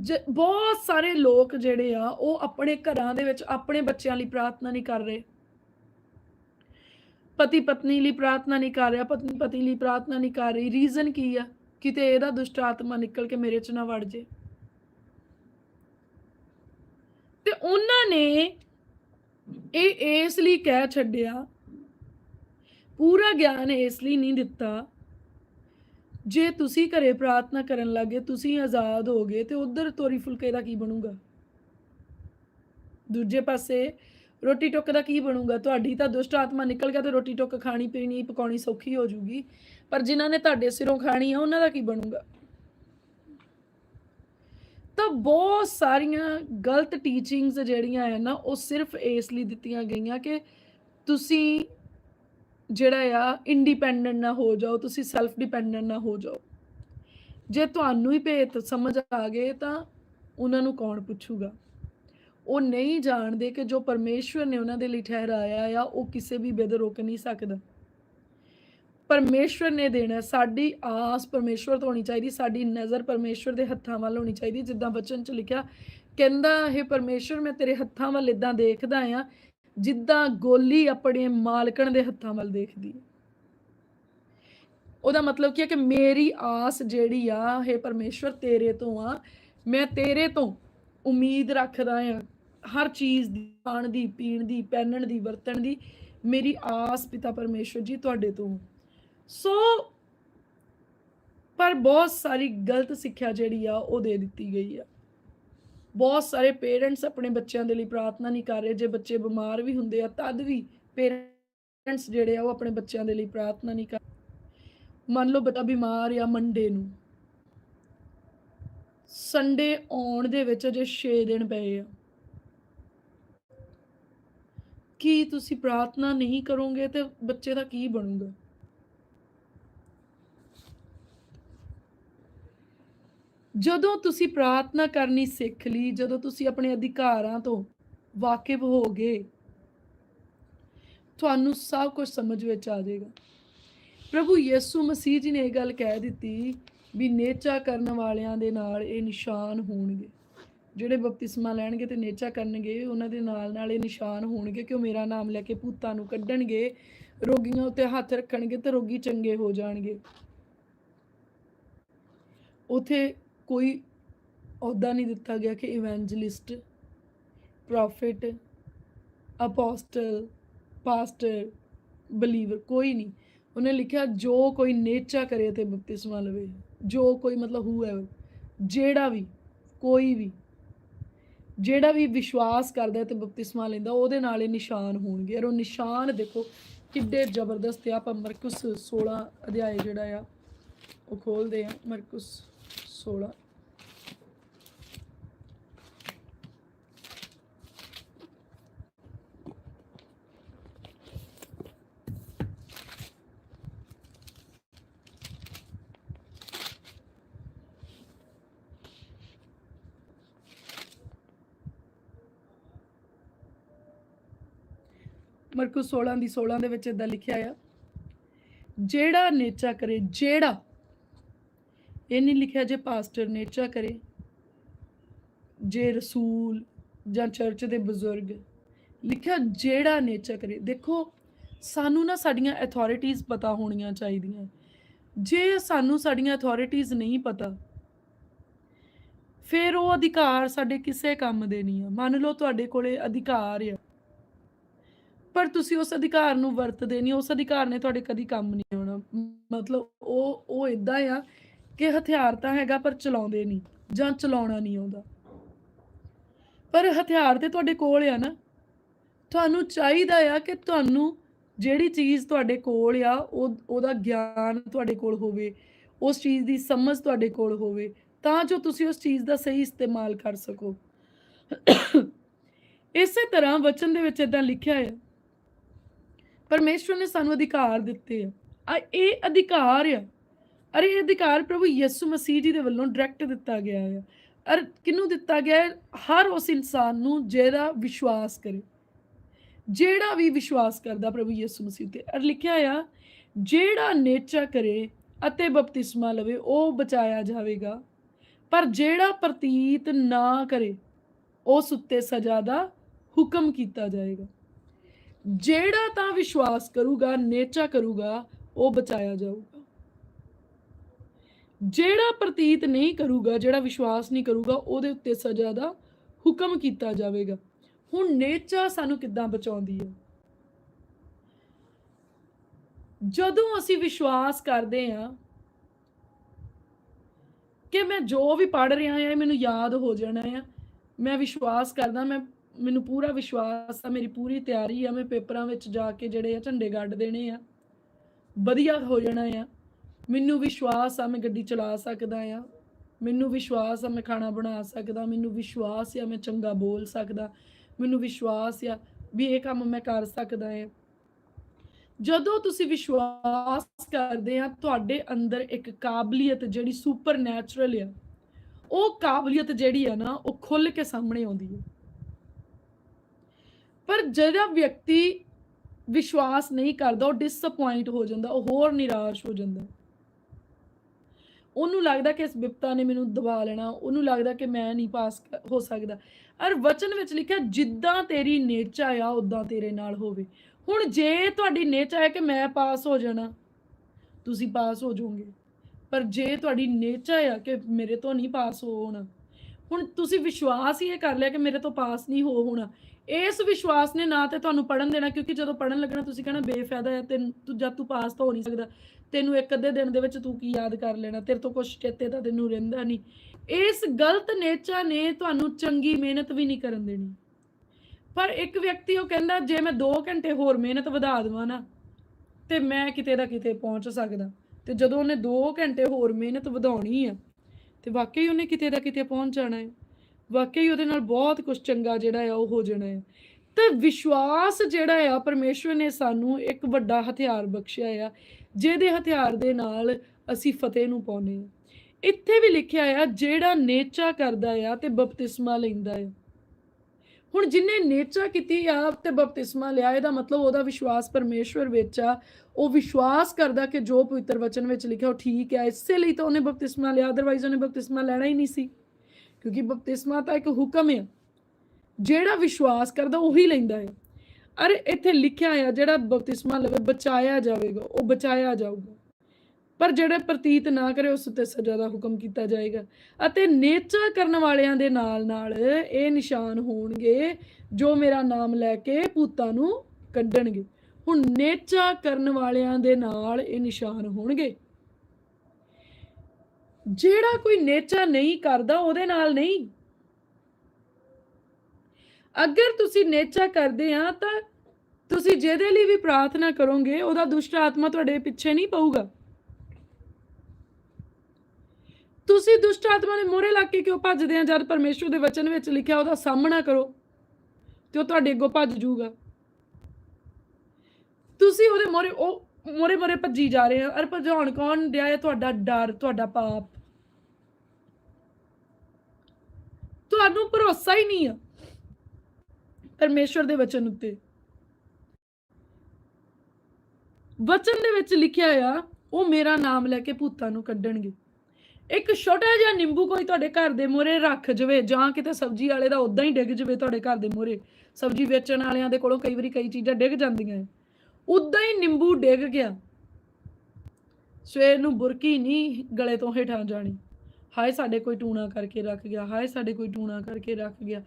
ਜ- ਬਹੁਤ ਸਾਰੇ ਲੋਕ ਜਿਹੜੇ ਆ, ਉਹ ਆਪਣੇ ਘਰਾਂ ਦੇ ਵਿੱਚ ਆਪਣੇ ਬੱਚਿਆਂ ਲਈ ਪ੍ਰਾਰਥਨਾ ਨਹੀਂ ਕਰ ਰਹੇ। ਪਤੀ ਪਤਨੀ ਲਈ ਪ੍ਰਾਰਥਨਾ ਨਹੀਂ ਕਰ ਰਿਹਾ ਪਤਨੀ ਪਤੀ ਲਈ ਪ੍ਰਾਰਥਨਾ ਨਹੀਂ ਕਰ ਰਹੀ। ਰੀਜ਼ਨ ਕੀ ਆ? ਕਿਤੇ ਇਹਦਾ ਦੁਸ਼ਟ ਆਤਮਾ ਨਿਕਲ ਕੇ ਮੇਰੇ ਚ ਨਾ ਵੜ ਜੇ। ਤੇ ਉਹਨਾਂ ਨੇ ਇਹ ਇਸ ਲਈ ਕਹਿ ਛੱਡਿਆ, ਪੂਰਾ ਗਿਆਨ ਇਸ ਲਈ ਨਹੀਂ ਦਿੱਤਾ ਜੇ ਤੁਸੀਂ ਘਰੇ ਪ੍ਰਾਰਥਨਾ ਕਰਨ ਲੱਗੇ, ਤੁਸੀਂ ਆਜ਼ਾਦ ਹੋ ਗਏ, ਤੇ ਉਧਰ ਤੋਰੀ ਫੁਲਕੇ ਦਾ ਕੀ ਬਣੂਗਾ? ਦੂਜੇ ਪਾਸੇ, ਰੋਟੀ ਟੁੱਕ ਦਾ ਕੀ ਬਣੂਗਾ? ਤੁਹਾਡੀ ਤਾਂ ਦੁਸ਼ਟ ਆਤਮਾ ਨਿਕਲ ਗਿਆ ਤੇ ਰੋਟੀ ਟੁੱਕ ਖਾਣੀ ਪੀਣੀ, ਪਕਾਉਣੀ ਸੌਖੀ ਹੋ ਜੂਗੀ। ਪਰ ਜਿਨ੍ਹਾਂ ਨੇ ਤੁਹਾਡੇ ਸਿਰੋਂ ਖਾਣੀ ਆ, ਉਹਨਾਂ ਦਾ ਕੀ ਬਣੂਗਾ? ਤਾਂ ਬਹੁਤ ਸਾਰੀਆਂ ਗਲਤ ਟੀਚਿੰਗਸ ਜਿਹੜੀਆਂ ਹੈ ਨਾ, ਉਹ ਸਿਰਫ ਇਸ ਲਈ ਦਿੱਤੀਆਂ ਗਈਆਂ ਕਿ ਤੁਸੀਂ ਜਿਹੜਾ ਆ ਇੰਡੀਪੈਂਡੈਂਟ ਨਾ ਹੋ ਜਾਓ, ਤੁਸੀਂ ਸੈਲਫ ਡਿਪੈਂਡੈਂਟ ਨਾ ਹੋ ਜਾਓ। ਜੇ ਤੁਹਾਨੂੰ ਹੀ ਭੇਤ ਸਮਝ ਆ ਗਏ ਤਾਂ ਉਹਨਾਂ ਨੂੰ ਕੌਣ ਪੁੱਛੂਗਾ? ਉਹ ਨਹੀਂ ਜਾਣਦੇ ਕਿ ਜੋ ਪਰਮੇਸ਼ਵਰ ਨੇ ਉਹਨਾਂ ਦੇ ਲਈ ਠਹਿਰਾਇਆ ਆ, ਉਹ ਕਿਸੇ ਵੀ ਬੇਦ ਰੋਕ ਨਹੀਂ ਸਕਦਾ। ਪਰਮੇਸ਼ਵਰ ਨੇ ਦੇਣਾ, ਸਾਡੀ ਆਸ ਪਰਮੇਸ਼ਵਰ ਤੋਂ ਹੋਣੀ ਚਾਹੀਦੀ, ਸਾਡੀ ਨਜ਼ਰ ਪਰਮੇਸ਼ਵਰ ਦੇ ਹੱਥਾਂ ਵੱਲ ਹੋਣੀ ਚਾਹੀਦੀ। ਜਿੱਦਾਂ ਬਚਨ ਚ ਲਿਖਿਆ, ਕਹਿੰਦਾ ਇਹ ਪਰਮੇਸ਼ਵਰ, ਮੈਂ ਤੇਰੇ ਹੱਥਾਂ ਵੱਲ ਇਦਾਂ ਦੇਖਦਾ ਆ ਜਿੱਦਾਂ ਗੋਲੀ ਆਪਣੇ ਮਾਲਕਣ ਦੇ ਹੱਥਾਂ ਵੱਲ ਦੇਖਦੀ ਹੈ। ਉਹਦਾ ਮਤਲਬ ਕੀ ਹੈ ਕਿ ਮੇਰੀ ਆਸ ਜਿਹੜੀ ਆ ਇਹ ਪਰਮੇਸ਼ਵਰ, ਤੇਰੇ ਤੋਂ ਆ। ਮੈਂ ਤੇਰੇ ਤੋਂ ਉਮੀਦ ਰੱਖਦਾ ਆ ਹਰ ਚੀਜ਼ ਦੀ, ਖਾਣ ਦੀ, ਪੀਣ ਦੀ, ਪਹਿਨਣ ਦੀ, ਵਰਤਣ ਦੀ, ਮੇਰੀ ਆਸ ਪਿਤਾ ਪਰਮੇਸ਼ਵਰ ਜੀ ਤੁਹਾਡੇ ਤੋਂ ਸੋ, ਪਰ ਬਹੁਤ ਸਾਰੀ ਗਲਤ ਸਿੱਖਿਆ ਜਿਹੜੀ ਆ, ਉਹ ਦੇ ਦਿੱਤੀ ਗਈ ਆ। ਬਹੁਤ ਸਾਰੇ ਪੇਰੈਂਟਸ ਆਪਣੇ ਬੱਚਿਆਂ ਦੇ ਲਈ ਪ੍ਰਾਰਥਨਾ ਨਹੀਂ ਕਰ ਰਹੇ, ਜੇ ਬੱਚੇ ਬਿਮਾਰ ਵੀ ਹੁੰਦੇ ਆ, ਤਦ ਵੀ ਪੇਰੈਂਟਸ ਜਿਹੜੇ ਆ ਉਹ ਆਪਣੇ ਬੱਚਿਆਂ ਦੇ ਲਈ ਪ੍ਰਾਰਥਨਾ ਨਹੀਂ ਕਰ ਮੰਨ ਲਓ ਬੱਚਾ ਬਿਮਾਰ ਆ ਮੰਡੇ ਨੂੰ। ਸੰਡੇ ਆਉਣ ਦੇ ਵਿੱਚ ਅਜੇ 6 ਦਿਨ ਪਏ ਆ। ਕੀ ਤੁਸੀਂ ਪ੍ਰਾਰਥਨਾ ਨਹੀਂ ਕਰੋਗੇ ਤੇ ਬੱਚੇ ਦਾ ਕੀ ਬਣੂਗਾ? ਜਦੋਂ ਤੁਸੀਂ ਪ੍ਰਾਰਥਨਾ ਕਰਨੀ ਸਿੱਖ ਲਈ, ਜਦੋਂ ਤੁਸੀਂ ਆਪਣੇ ਅਧਿਕਾਰਾਂ ਤੋਂ ਵਾਕਿਫ ਹੋ ਗਏ, ਤੁਹਾਨੂੰ ਸਭ ਕੁਝ ਸਮਝ ਵਿੱਚ ਆ ਜਾਏਗਾ। ਪ੍ਰਭੂ ਯਿਸੂ ਮਸੀਹ ਜੀ ਨੇ ਇਹ ਗੱਲ ਕਹਿ ਦਿੱਤੀ ਵੀ ਨੇਚਾ ਕਰਨ ਵਾਲਿਆਂ ਦੇ ਨਾਲ ਇਹ ਨਿਸ਼ਾਨ ਹੋਣਗੇ। ਜਿਹੜੇ ਬਪਤਿਸਮਾ ਲੈਣਗੇ ਤੇ ਨੇਚਾ ਕਰਨਗੇ, ਉਹਨਾਂ ਦੇ ਨਾਲ ਨਾਲ ਇਹ ਨਿਸ਼ਾਨ ਹੋਣਗੇ ਕਿ ਉਹ ਮੇਰਾ ਨਾਮ ਲੈ ਕੇ ਭੂਤਾਂ ਨੂੰ ਕੱਢਣਗੇ, ਰੋਗੀਆਂ ਉੱਤੇ ਹੱਥ ਰੱਖਣਗੇ ਤੇ ਰੋਗੀ ਚੰਗੇ ਹੋ ਜਾਣਗੇ। ਉਥੇ ਕੋਈ ਅਹੁਦਾ ਨਹੀਂ ਦਿੱਤਾ ਗਿਆ ਕਿ evangelist prophet apostle pastor believer ਕੋਈ ਨਹੀਂ। ਉਹਨੇ ਲਿਖਿਆ, ਜੋ ਕੋਈ ਨੇਚਾ ਕਰੇ ਤੇ ਬਪਤਿਸਮਾ ਲਵੇ, ਜੋ ਕੋਈ ਮਤਲਬ ਹੂ ਹੈ ਜਿਹੜਾ ਵੀ, ਕੋਈ ਵੀ, ਜਿਹੜਾ ਵੀ ਵਿਸ਼ਵਾਸ ਕਰਦਾ ਹੈ ਤੇ ਬਪਤਿਸਮਾ ਲੈਂਦਾ, ਉਹਦੇ ਨਾਲ ਇਹ ਨਿਸ਼ਾਨ ਹੋਣਗੇ। ਔਰ ਉਹ ਨਿਸ਼ਾਨ ਦੇਖੋ ਕਿੱਡੇ ਜ਼ਬਰਦਸਤ ਆ। ਆਪਾਂ ਮਰਕਸ 16 ਅਧਿਆਏ ਜਿਹੜਾ ਆ, ਉਹ ਖੋਲਦੇ ਆ, ਮਰਕਸ 16 ਮਰਕੁਸ 16 ਦੀ 16 ਦੇ ਵਿੱਚ ਇਦਾਂ ਲਿਖਿਆ ਆ ਜਿਹੜਾ ਨੇਚਾ ਕਰੇ ਜਿਹੜਾ ਇਹ ਨਹੀਂ ਲਿਖਿਆ ਜੇ ਪਾਸਟਰ ਨੇਚਾ ਕਰੇ, ਜੇ ਰਸੂਲ ਜਾਂ ਚਰਚ ਦੇ ਬਜ਼ੁਰਗ। ਲਿਖਿਆ ਜਿਹੜਾ ਨੇਚਾ ਕਰੇ। ਦੇਖੋ, ਸਾਨੂੰ ਨਾ ਸਾਡੀਆਂ ਅਥਾਰਟੀਆਂ ਪਤਾ ਹੋਣੀਆਂ ਚਾਹੀਦੀਆਂ। ਜੇ ਸਾਨੂੰ ਸਾਡੀਆਂ ਅਥਾਰਟੀਆਂ ਨਹੀਂ ਪਤਾ, ਫਿਰ ਉਹ ਅਧਿਕਾਰ ਸਾਡੇ ਕਿਸੇ ਕੰਮ ਦੇ ਨਹੀਂ ਆ। ਮੰਨ ਲਓ ਤੁਹਾਡੇ ਕੋਲੇ ਅਧਿਕਾਰ ਆ, ਪਰ ਤੁਸੀਂ ਉਸ ਅਧਿਕਾਰ ਨੂੰ ਵਰਤਦੇ ਨਹੀਂ। ਉਸ ਅਧਿਕਾਰ ਨੇ ਤੁਹਾਡੇ ਕਦੀ ਕੰਮ ਨਹੀਂ ਆਉਣਾ। ਮਤਲਬ ਉਹ ਉਹ ਇਦਾਂ ਆ ਕਿ ਹਥਿਆਰ ਤਾਂ ਹੈਗਾ ਪਰ ਚਲਾਉਂਦੇ ਨਹੀਂ ਜਾਂ ਚਲਾਉਣਾ ਨਹੀਂ ਆਉਂਦਾ। ਪਰ ਹਥਿਆਰ ਤੇ ਤੁਹਾਡੇ ਕੋਲ ਆ ਨਾ। ਤੁਹਾਨੂੰ ਚਾਹੀਦਾ ਆ ਕਿ ਤੁਹਾਨੂੰ ਜਿਹੜੀ ਚੀਜ਼ ਤੁਹਾਡੇ ਕੋਲ ਆ, ਉਹ, ਉਹਦਾ ਗਿਆਨ ਤੁਹਾਡੇ ਕੋਲ ਹੋਵੇ, ਉਸ ਚੀਜ਼ ਦੀ ਸਮਝ ਤੁਹਾਡੇ ਕੋਲ ਹੋਵੇ, ਤਾਂ ਜੋ ਤੁਸੀਂ ਉਸ ਚੀਜ਼ ਦਾ ਸਹੀ ਇਸਤੇਮਾਲ ਕਰ ਸਕੋ। ਇਸੇ ਤਰ੍ਹਾਂ ਵਚਨ ਦੇ ਵਿੱਚ ਇਦਾਂ ਲਿਖਿਆ ਹੈ ਪਰਮੇਸ਼ਵਰ ਨੇ ਸਾਨੂੰ ਅਧਿਕਾਰ ਦਿੱਤੇ ਆ। ਆ, ਇਹ ਅਧਿਕਾਰ ਆ ਅਰੇ ਇਹ ਅਧਿਕਾਰ ਪ੍ਰਭੂ ਯਿਸੂ ਮਸੀਹ ਜੀ ਦੇ ਵੱਲੋਂ ਡਾਇਰੈਕਟ ਦਿੱਤਾ ਗਿਆ ਆ। ਅਰ ਕਿਹਨੂੰ ਦਿੱਤਾ ਗਿਆ ਹੈ? ਹਰ ਉਸ ਇਨਸਾਨ ਨੂੰ ਜਿਹੜਾ ਵਿਸ਼ਵਾਸ ਕਰੇ। ਜਿਹੜਾ ਵੀ ਵਿਸ਼ਵਾਸ ਕਰਦਾ ਪ੍ਰਭੂ ਯਿਸੂ ਮਸੀਹ ਤੇ ਅਰ ਲਿਖਿਆ ਆ, ਜਿਹੜਾ ਨੇਚਾ ਕਰੇ ਅਤੇ ਬਪਤਿਸਮਾ ਲਵੇ, ਉਹ ਬਚਾਇਆ ਜਾਵੇਗਾ। ਪਰ ਜਿਹੜਾ ਪ੍ਰਤੀਤ ਨਾ ਕਰੇ, ਉਸ ਉੱਤੇ ਸਜ਼ਾ ਦਾ ਹੁਕਮ ਕੀਤਾ ਜਾਏਗਾ। ਜਿਹੜਾ ਤਾਂ ਵਿਸ਼ਵਾਸ ਕਰੂਗਾ, ਨੇਚਾ ਕਰੂਗਾ, ਉਹ ਬਚਾਇਆ ਜਾਊਗਾ। ਜਿਹੜਾ ਪ੍ਰਤੀਤ ਨਹੀਂ ਕਰੂਗਾ, ਜਿਹੜਾ ਵਿਸ਼ਵਾਸ ਨਹੀਂ ਕਰੂਗਾ, ਉਹਦੇ ਉੱਤੇ ਸਜ਼ਾ ਦਾ ਹੁਕਮ ਕੀਤਾ ਜਾਵੇਗਾ। ਹੁਣ ਨੇਚਰ ਸਾਨੂੰ ਕਿੱਦਾਂ ਬਚਾਉਂਦੀ ਹੈ? ਜਦੋਂ ਅਸੀਂ ਵਿਸ਼ਵਾਸ ਕਰਦੇ ਹਾਂ ਕਿ ਮੈਂ ਜੋ ਵੀ ਪੜ ਰਿਹਾ ਹਾਂ ਮੈਨੂੰ ਯਾਦ ਹੋ ਜਾਣਾ ਆ ਮੈਂ ਵਿਸ਼ਵਾਸ ਕਰਦਾ, ਮੈਂ, ਮੈਨੂੰ ਪੂਰਾ ਵਿਸ਼ਵਾਸ ਆ, ਮੇਰੀ ਪੂਰੀ ਤਿਆਰੀ ਆ, ਮੈਂ ਪੇਪਰਾਂ ਵਿੱਚ ਜਾ ਕੇ ਜਿਹੜੇ ਆ ਝੰਡੇ ਗੱਡ ਦੇਣੇ ਆ, ਵਧੀਆ ਹੋ ਜਾਣਾ ਆ। ਮੈਨੂੰ ਵਿਸ਼ਵਾਸ ਆ ਮੈਂ ਗੱਡੀ ਚਲਾ ਸਕਦਾ ਆ। ਮੈਨੂੰ ਵਿਸ਼ਵਾਸ ਆ ਮੈਂ ਖਾਣਾ ਬਣਾ ਸਕਦਾ। ਮੈਨੂੰ ਵਿਸ਼ਵਾਸ ਆ ਮੈਂ ਚੰਗਾ ਬੋਲ ਸਕਦਾ। ਮੈਨੂੰ ਵਿਸ਼ਵਾਸ ਆ ਵੀ ਇਹ ਕੰਮ ਮੈਂ ਕਰ ਸਕਦਾ ਆ। ਜਦੋਂ ਤੁਸੀਂ ਵਿਸ਼ਵਾਸ ਕਰਦੇ ਆ, ਤੁਹਾਡੇ ਅੰਦਰ ਇੱਕ ਕਾਬਲੀਅਤ ਜਿਹੜੀ ਸੁਪਰ ਨੈਚੁਰਲ ਆ, ਉਹ ਕਾਬਲੀਅਤ ਜਿਹੜੀ ਆ ਨਾ, ਉਹ ਖੁੱਲ ਕੇ ਸਾਹਮਣੇ ਆਉਂਦੀ ਹੈ ਪਰ ਜਿਹੜਾ ਵਿਅਕਤੀ ਵਿਸ਼ਵਾਸ ਨਹੀਂ ਕਰਦਾ, ਉਹ ਡਿਸਅਪਾਇੰਟ ਹੋ ਜਾਂਦਾ, ਉਹ ਹੋਰ ਨਿਰਾਸ਼ ਹੋ ਜਾਂਦਾ। ਉਹਨੂੰ ਲੱਗਦਾ ਕਿ ਇਸ ਬਿਪਤਾ ਨੇ ਮੈਨੂੰ ਦਬਾ ਲੈਣਾ, ਉਹਨੂੰ ਲੱਗਦਾ ਕਿ ਮੈਂ ਨਹੀਂ ਪਾਸ ਹੋ ਸਕਦਾ। ਅਰ ਵਚਨ ਵਿੱਚ ਲਿਖਿਆ, ਜਿੱਦਾਂ ਤੇਰੀ ਨੇਚਾ ਆ ਉਦਾਂ ਤੇਰੇ ਨਾਲ ਹੋਵੇ। ਹੁਣ ਜੇ ਤੁਹਾਡੀ ਨੇਚਾ ਹੈ ਕਿ ਮੈਂ ਪਾਸ ਹੋ ਜਾਣਾ, ਤੁਸੀਂ ਪਾਸ ਹੋ ਜਾਓਗੇ। ਪਰ ਜੇ ਤੁਹਾਡੀ ਨੇਚਾ ਆ ਕਿ ਮੇਰੇ ਤੋਂ ਨਹੀਂ ਪਾਸ ਹੋਣਾ ਹੁਣ ਤੁਸੀਂ ਵਿਸ਼ਵਾਸ ਹੀ ਇਹ ਕਰ ਲਿਆ ਕਿ ਮੇਰੇ ਤੋਂ ਪਾਸ ਨਹੀਂ ਹੋ ਹੋਣਾ। ਇਸ ਵਿਸ਼ਵਾਸ ਨੇ ਨਾ ਤੇ ਤੁਹਾਨੂੰ ਪੜਨ ਦੇਣਾ, ਕਿਉਂਕਿ ਜਦੋਂ ਪੜਨ ਲੱਗਣਾ ਤੁਸੀਂ ਕਹਿਣਾ ਬੇਫਾਇਦਾ ਹੈ, ਤੈਨੂੰ ਤੂੰ ਜਦ ਤੂੰ ਪਾਸ ਤਾਂ ਹੋ ਨਹੀਂ ਸਕਦਾ। ਤੈਨੂੰ ਇੱਕ ਅੱਧੇ ਦਿਨ ਦੇ ਵਿੱਚ ਤੂੰ ਕੀ ਯਾਦ ਕਰ ਲੈਣਾ? ਤੇਰੇ ਤੋਂ ਕੁਝ ਚੇਤੇ ਤਾਂ ਤੈਨੂੰ ਰਹਿੰਦਾ ਨਹੀਂ। ਇਸ ਗਲਤ ਨੇਚਾ ਨੇ ਤੁਹਾਨੂੰ ਚੰਗੀ ਮਿਹਨਤ ਵੀ ਨਹੀਂ ਕਰਨ ਦੇਣੀ। ਪਰ ਇੱਕ ਵਿਅਕਤੀ ਉਹ ਕਹਿੰਦਾ, ਜੇ ਮੈਂ 2 ਘੰਟੇ ਹੋਰ ਮਿਹਨਤ ਵਧਾ ਦੇਵਾਂ ਨਾ, ਤੇ ਮੈਂ ਕਿਤੇ ਦਾ ਕਿਤੇ ਪਹੁੰਚ ਸਕਦਾ। ਤੇ ਜਦੋਂ ਉਹਨੇ 2 ਘੰਟੇ ਹੋਰ ਮਿਹਨਤ ਵਧਾਉਣੀ ਆ ਤੇ ਵਾਕਈ ਉਹਨੇ ਕਿਤੇ ਦਾ ਕਿਤੇ ਪਹੁੰਚ ਜਾਣਾ ਹੈ। ਵਾਕਈ ਉਹਦੇ ਨਾਲ ਬਹੁਤ ਕੁਝ ਚੰਗਾ ਜਿਹੜਾ ਆ, ਉਹ ਹੋ ਜਾਣਾ ਹੈ। ਤੇ ਵਿਸ਼ਵਾਸ ਜਿਹੜਾ ਆ, ਪਰਮੇਸ਼ਵਰ ਨੇ ਸਾਨੂੰ ਇੱਕ ਵੱਡਾ ਹਥਿਆਰ ਬਖਸ਼ਿਆ ਆ, ਜਿਹਦੇ ਹਥਿਆਰ ਦੇ ਨਾਲ ਅਸੀਂ ਫਤਿਹ ਨੂੰ ਪਾਉਨੇ ਆ ਇੱਥੇ ਵੀ ਲਿਖਿਆ ਆ, ਜਿਹੜਾ ਨੇਚਾ ਕਰਦਾ ਆ ਤੇ ਬਪਤਿਸਮਾ ਲੈਂਦਾ ਆ। ਹੁਣ ਜਿਨੇ ਨੇਚਾ ਕੀਤੀ ਆ ਤੇ ਬਪਤਿਸਮਾ ਲਿਆ, ਇਹਦਾ ਮਤਲਬ ਉਹਦਾ ਵਿਸ਼ਵਾਸ ਪਰਮੇਸ਼ਵਰ ਵਿੱਚ ਆ। ਉਹ ਵਿਸ਼ਵਾਸ ਕਰਦਾ ਕਿ ਜੋ ਪਵਿੱਤਰ ਵਚਨ ਵਿੱਚ ਲਿਖਿਆ ਉਹ ਠੀਕ ਹੈ ਇਸੇ ਲਈ ਤਾਂ ਉਹਨੇ ਬਪਤਿਸਮਾ ਲਿਆ ਅਦਰਵਾਈਜ਼ ਉਹਨੇ ਬਪਤਿਸਮਾ ਲੈਣਾ ਹੀ ਨਹੀਂ ਸੀ। ਕਿਉਂਕਿ ਬਪਤਿਸਮਾ ਤਾਂ ਇੱਕ ਹੁਕਮ ਹੈ ਜਿਹੜਾ ਵਿਸ਼ਵਾਸ ਕਰਦਾ ਉਹੀ ਲੈਂਦਾ ਹੈ। ਅਰੇ ਇੱਥੇ ਲਿਖਿਆ ਆ, ਜਿਹੜਾ ਬਪਤਿਸਮਾ ਲਵੇ, ਬਚਾਇਆ ਜਾਵੇਗਾ, ਉਹ ਬਚਾਇਆ ਜਾਊਗਾ। ਪਰ ਜਿਹੜੇ ਪ੍ਰਤੀਤ ਨਾ ਕਰੇ, ਉਸ ਉੱਤੇ ਸਜ਼ਾ ਦਾ ਹੁਕਮ ਕੀਤਾ ਜਾਏਗਾ। ਅਤੇ ਨੇਚਾ ਕਰਨ ਵਾਲਿਆਂ ਦੇ ਨਾਲ ਨਾਲ ਇਹ ਨਿਸ਼ਾਨ ਹੋਣਗੇ, ਜੋ ਮੇਰਾ ਨਾਮ ਲੈ ਕੇ ਭੂਤਾਂ ਨੂੰ ਕੱਢਣਗੇ। ਹੁਣ ਨੇਚਾ ਕਰਨ ਵਾਲਿਆਂ ਦੇ ਨਾਲ ਇਹ ਨਿਸ਼ਾਨ ਹੋਣਗੇ। ਜਿਹੜਾ ਕੋਈ ਨੇਚਾ ਨਹੀਂ ਕਰਦਾ, ਉਹਦੇ ਨਾਲ ਨਹੀਂ। ਅਗਰ ਤੁਸੀਂ ਨੇਚਾ ਕਰਦੇ ਆ, ਤਾਂ ਤੁਸੀਂ ਜਿਹਦੇ ਲਈ ਵੀ ਪ੍ਰਾਰਥਨਾ ਕਰੋਗੇ, ਉਹਦਾ ਦੁਸ਼ਟ ਆਤਮਾ ਤੁਹਾਡੇ ਪਿੱਛੇ ਨਹੀਂ ਪਊਗਾ। ਤੁਸੀਂ ਦੁਸ਼ਟ ਆਤਮਾ ਦੇ ਮੋਹਰੇ ਲੱਗ ਕੇ ਕਿਉਂ ਭੱਜਦੇ ਆ ਜਦ ਪਰਮੇਸ਼ਵਰ ਦੇ ਵਚਨ ਵਿੱਚ ਲਿਖਿਆ ਉਹਦਾ ਸਾਹਮਣਾ ਕਰੋ ਤੇ ਉਹ ਤੁਹਾਡੇ ਅੱਗੋਂ ਭੱਜ ਜੂਗਾ ਤੁਸੀਂ ਉਹਦੇ ਮੋਹਰੇ ਉਹ ਮੋਹਰੇ ਮੋਹਰੇ ਭੱਜੀ ਜਾ ਰਹੇ ਆ। ਅਰ ਭਜਾਉਣ ਕੌਣ ਡਿਆ ਹੈ? ਤੁਹਾਡਾ ਡਰ, ਤੁਹਾਡਾ ਪਾਪ। ਤੁਹਾਨੂੰ ਭਰੋਸਾ ਹੀ ਨਹੀਂ ਆ ਪਰਮੇਸ਼ਵਰ ਦੇ ਵਚਨ ਉੱਤੇ। ਵਚਨ ਦੇ ਵਿੱਚ ਲਿਖਿਆ ਆ, ਉਹ ਮੇਰਾ ਨਾਮ ਲੈ ਕੇ ਭੂਤਾਂ ਨੂੰ ਕੱਢਣਗੇ। ਇੱਕ ਛੋਟਾ ਜਿਹਾ ਨਿੰਬੂ ਕੋਈ ਤੁਹਾਡੇ ਘਰ ਦੇ ਮੂਹਰੇ ਰੱਖ ਜਵੇ, ਜਾਂ ਕਿਤੇ ਸਬਜ਼ੀ ਵਾਲੇ ਦਾ ਉਦਾਂ ਹੀ ਡਿੱਗ ਜਵੇ ਤੁਹਾਡੇ ਘਰ ਦੇ ਮੂਹਰੇ। ਸਬਜ਼ੀ ਵੇਚਣ ਵਾਲਿਆਂ ਦੇ ਕੋਲੋਂ ਕਈ ਵਾਰੀ ਕਈ ਚੀਜ਼ਾਂ ਡਿੱਗ ਜਾਂਦੀਆਂ ਉਦਾਂ ਹੀ ਨਿੰਬੂ ਡਿੱਗ ਗਿਆ। ਸਵੇਰ ਨੂੰ ਬੁਰਕੀ ਨਹੀਂ ਗਲੇ ਤੋਂ ਹੇਠਾਂ ਜਾਣੀ। ਹਾਏ, ਸਾਡੇ ਕੋਈ ਟੂਣਾ ਕਰਕੇ ਰੱਖ ਗਿਆ, ਹਾਏ, ਸਾਡੇ ਕੋਈ ਟੂਣਾ ਕਰਕੇ ਰੱਖ ਗਿਆ।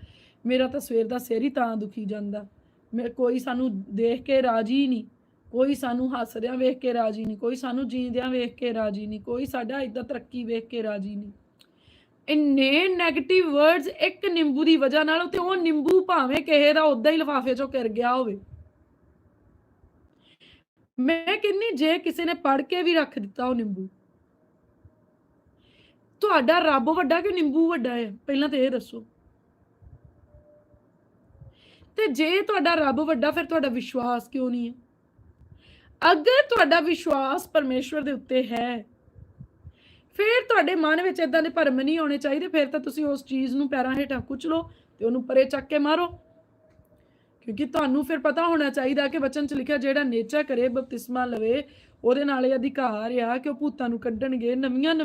ਮੇਰਾ ਤਾਂ ਸਵੇਰ ਦਾ ਸਿਰ ਹੀ ਤਾਂ ਦੁਖੀ ਜਾਂਦਾ। ਮੈਂ ਕੋਈ ਸਾਨੂੰ ਦੇਖ ਕੇ ਰਾਜੀ ਨਹੀਂ। ਕੋਈ ਸਾਨੂੰ ਹੱਸਦਿਆਂ ਵੇਖ ਕੇ ਰਾਜੀ ਨਹੀਂ, ਕੋਈ ਸਾਨੂੰ ਜੀਂਦਿਆਂ ਵੇਖ ਕੇ ਰਾਜੀ ਨਹੀਂ, ਕੋਈ ਸਾਡਾ ਇਦਾਂ ਤਰੱਕੀ ਵੇਖ ਕੇ ਰਾਜੀ ਨਹੀਂ। ਇੰਨੇ 네ਗੇਟਿਵ ਵਰਡਸ ਇੱਕ ਨਿੰਬੂ ਦੀ ਵਜ੍ਹਾ ਨਾਲ ਤੇ ਉਹ ਨਿੰਬੂ ਭਾਵੇਂ ਕਿਸੇ ਦਾ ਉਦਾਂ ਹੀ ਲਿਫਾਫੇ ਚੋਂ ਕਰ ਗਿਆ ਹੋਵੇ। ਮੈਂ ਕਿੰਨੀ ਜੇ ਕਿਸੇ ਨੇ ਪੜ ਕੇ ਵੀ ਰੱਖ ਦਿੱਤਾ ਉਹ ਨਿੰਬੂ। ਤੁਹਾਡਾ ਰੱਬ ਵੱਡਾ ਕਿ ਨਿੰਬੂ ਵੱਡਾ ਹੈ? ਪਹਿਲਾਂ ਤਾਂ ਇਹ ਦੱਸੋ। ਤੇ ਜੇ ਤੁਹਾਡਾ ਰੱਬ ਵੱਡਾ, ਫਿਰ ਤੁਹਾਡਾ ਵਿਸ਼ਵਾਸ ਕਿਉਂ ਨਹੀਂ ਹੈ? ਅਗਰ ਤੁਹਾਡਾ ਵਿਸ਼ਵਾਸ ਪਰਮੇਸ਼ਵਰ ਦੇ ਉੱਤੇ ਹੈ, ਫਿਰ ਤੁਹਾਡੇ ਮਨ ਵਿੱਚ ਇਦਾਂ ਦੇ ਭਰਮ ਨਹੀਂ ਆਉਣੇ ਚਾਹੀਦੇ, ਫਿਰ ਤਾਂ ਤੁਸੀਂ ਉਸ ਚੀਜ਼ ਨੂੰ ਪੈਰਾਂ ਹੇਠਾਂ ਕੁਚਲੋ ਤੇ ਉਹਨੂੰ ਪਰੇ ਚੱਕ ਕੇ ਮਾਰੋ। ਕਿਉਂਕਿ ਤੁਹਾਨੂੰ ਫਿਰ ਪਤਾ ਹੋਣਾ ਚਾਹੀਦਾ ਕਿ ਬਚਨ ਚ ਲਿਖਿਆ ਜਿਹੜਾ ਨੇਚਾ ਕਰੇ, ਬਪਤਿਸਮਾ ਲਵੇ, ਉਹਦੇ ਨਾਲ ਇਹ ਅਧਿਕਾਰ ਆ ਕਿ ਉਹ ਭੂਤਾਂ ਨੂੰ ਕੱਢਣਗੇ, ਨਵੀਆਂ